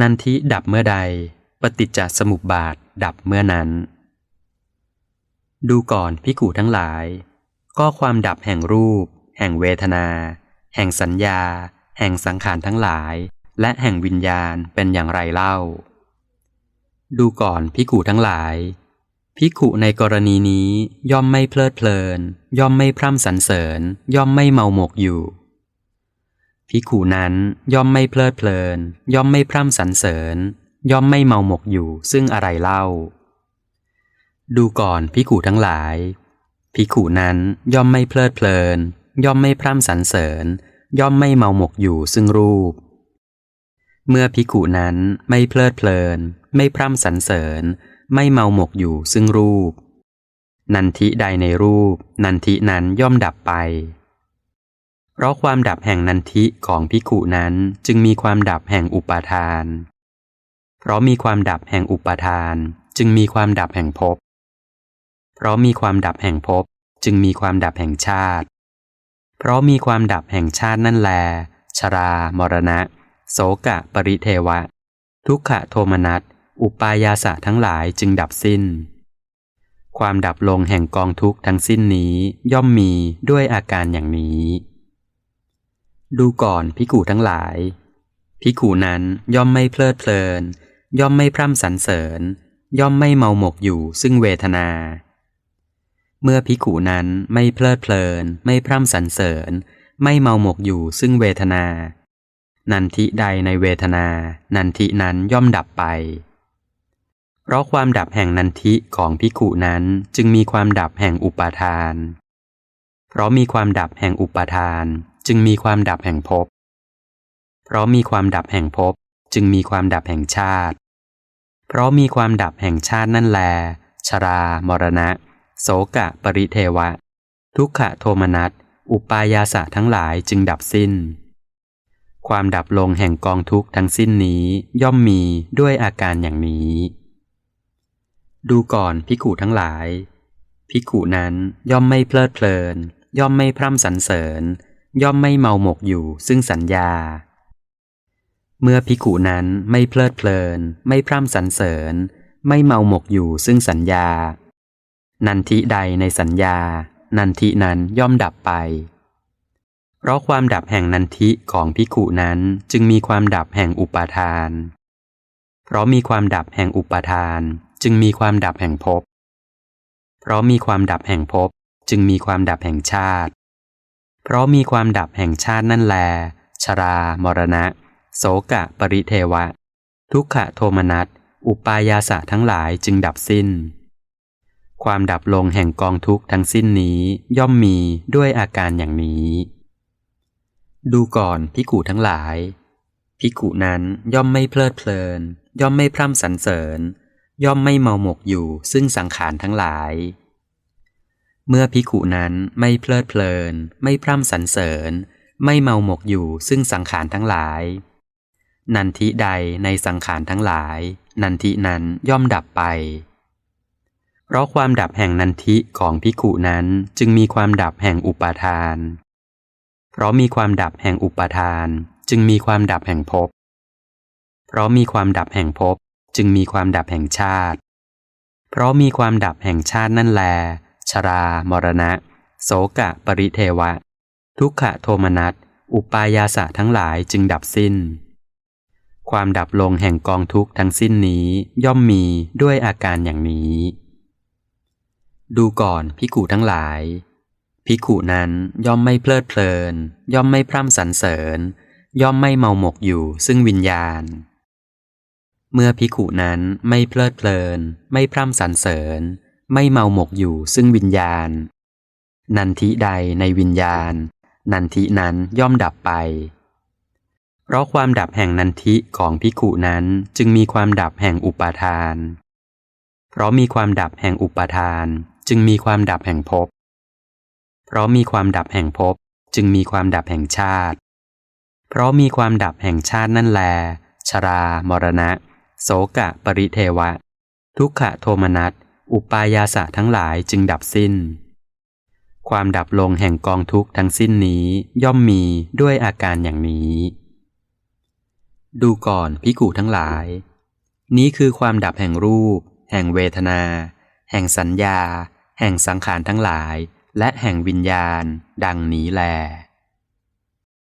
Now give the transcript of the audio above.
นันทิดับเมื่อใด ปฏิจจสมุปบาทดับเมื่อนั้น ดูก่อนพิกูทั้งหลาย ก็ความดับแห่งรูป แห่งเวทนา แห่งสัญญา แห่งสังขารทั้งหลาย และแห่งวิญญาณเป็นอย่างไรเล่า ดูก่อนพิกูทั้งหลายพิกุในกรณีนี้ย่อมไม่เพลิดเพลิน ย่อมไม่พร่ำสรรเสริญ ย่อมไม่เมาหมกอยู่ พิกุนั้นย่อมไม่เพลิดเพลิน ย่อมไม่พร่ำสรรเสริญ ย่อมไม่เมาหมกอยู่ซึ่งอะไรเล่า ดูก่อนพิกุทั้งหลายพิกุนั้นย่อมไม่เพลิดเพลิน ย่อมไม่พร่ำสรรเสริญ ย่อมไม่เมาหมกอยู่ซึ่งรูป เมื่อพิกุนั้นไม่เพลิดเพลิน ไม่พร่ำสรรเสริญ ไม่เมาหมกอยู่ซึ่งรูป นันทิใดในรูป นันทินั้นย่อมดับไป ราะความดับแห่งนันทิของพิกุนั้นจึงมีความดับแห่งอุปาทาน เพราะมีความดับแห่งอุปาทาน จึงมีความดับแห่งภพ เพราะมีความดับแห่งภพจึงมีความดับแห่งชาติ เพราะมีความดับแห่งชาตินั่นแล ชรา มรณะ โสกะ ปริเทวะ ทุกขะโทมนัส อุปายาสะทั้งหลายจึงดับสิ้น ความดับลงแห่งกองทุกข์ทั้งสิ้นนี้ย่อมมีด้วยอาการอย่างนี้ ดูก่อนพิกูทั้งหลาย พิกูนั้นย่อมไม่เพลิดเพลิน ย่อมไม่พร่ำสรรเสริญ ย่อมไม่เมาหมกอยู่ซึ่งเวทนา เมื่อพิกูนั้นไม่เพลิดเพลิน ไม่พร่ำสรรเสริญ ไม่เมาหมกอยู่ซึ่งเวทนา นันทิใดในเวทนา นันทินั้นย่อมดับไป เพราะความดับแห่งนันทิของพิกุนั้นจึงมีความดับแห่งอุปาทาน เพราะมีความดับแห่งอุปาทาน จึงมีความดับแห่งภพ เพราะมีความดับแห่งภพจึงมีความดับแห่งชาติ เพราะมีความดับแห่งชาตินั่นแล ชรา มรณะ โสกะ ปริเทวะ ทุกขะโทมนัส อุปายาสะทั้งหลายจึงดับสิ้น ความดับลงแห่งกองทุกข์ทั้งสิ้นนี้ย่อมมีด้วยอาการอย่างนี้ ดูก่อนพิกูทั้งหลายพิกูนั้นย่อมไม่เพลิดเพลิน ย่อมไม่พร่ำสรรเสริญ ย่อมไม่เมาหมกอยู่ซึ่งสัญญา เมื่อพิกูนั้นไม่เพลิดเพลิน ไม่พร่ำสรรเสริญ ไม่เมาหมกอยู่ซึ่งสัญญา นันทิใดในสัญญา นันทินั้นย่อมดับไป เพราะความดับแห่งนันทิของพิกุนั้นจึงมีความดับแห่งอุปาทาน เพราะมีความดับแห่งอุปาทาน จึงมีความดับแห่งภพ เพราะมีความดับแห่งภพจึงมีความดับแห่งชาติ เพราะมีความดับแห่งชาตินั่นแล ชรา มรณะ โสกะ ปริเทวะ ทุกขะโทมนัส อุปายาสะทั้งหลายจึงดับสิ้น ความดับลงแห่งกองทุกข์ทั้งสิ้นนี้ย่อมมีด้วยอาการอย่างนี้ ดูก่อนพิกูทั้งหลาย พิกุนั้นย่อมไม่เพลิดเพลิน ย่อมไม่พร่ำสรรเสริญ ย่อมไม่เมาหมกอยู่ซึ่งสังขารทั้งหลาย เมื่อพิกุนั้นไม่เพลิดเพลิน ไม่พร่ำสรรเสริญ ไม่เมาหมกอยู่ซึ่งสังขารทั้งหลาย นันทิใดในสังขารทั้งหลาย นันทินั้นย่อมดับไป เพราะความดับแห่งนันทิของพิกุนั้นจึงมีความดับแห่งอุปาทาน เพราะมีความดับแห่งอุปาทาน จึงมีความดับแห่งภพ เพราะมีความดับแห่งภพจึงมีความดับแห่งชาติ เพราะมีความดับแห่งชาตินั่นแล ชรา มรณะ โสกะปริเทวะ ทุกขะโทมนัส อุปายาสะทั้งหลายจึงดับสิ้น ความดับลงแห่งกองทุกข์ทั้งสิ้นนี้ย่อมมีด้วยอาการอย่างนี้ ดูก่อนพิกูทั้งหลายพิกุนั้นย่อมไม่เพลิดเพลิน ย่อมไม่พร่ำสรรเสริญ ย่อมไม่เมาหมกอยู่ซึ่งวิญญาณ เมื่อพิกุนั้นไม่เพลิดเพลิน ไม่พร่ำสรรเสริญ ไม่เมาหมกอยู่ซึ่งวิญญาณ นันทิใดในวิญญาณ นันทินั้นย่อมดับไป เพราะความดับแห่งนันทิของพิกุนั้นจึงมีความดับแห่งอุปาทาน เพราะมีความดับแห่งอุปาทานจึงมีความดับแห่งภพ เพราะมีความดับแห่งภพจึงมีความดับแห่งชาติ เพราะมีความดับแห่งชาตินั่นแล ชรา มรณะ โสกะ ปริเทวะ ทุกขโทมนัส อุปายาสะทั้งหลายจึงดับสิ้น ความดับลงแห่งกองทุกข์ทั้งสิ้นนี้ย่อมมีด้วยอาการอย่างนี้ ดูก่อนพิกูทั้งหลาย นี้คือความดับแห่งรูป แห่งเวทนา แห่งสัญญา แห่งสังขารทั้งหลาย และแห่งวิญญาณ ดังนี้แล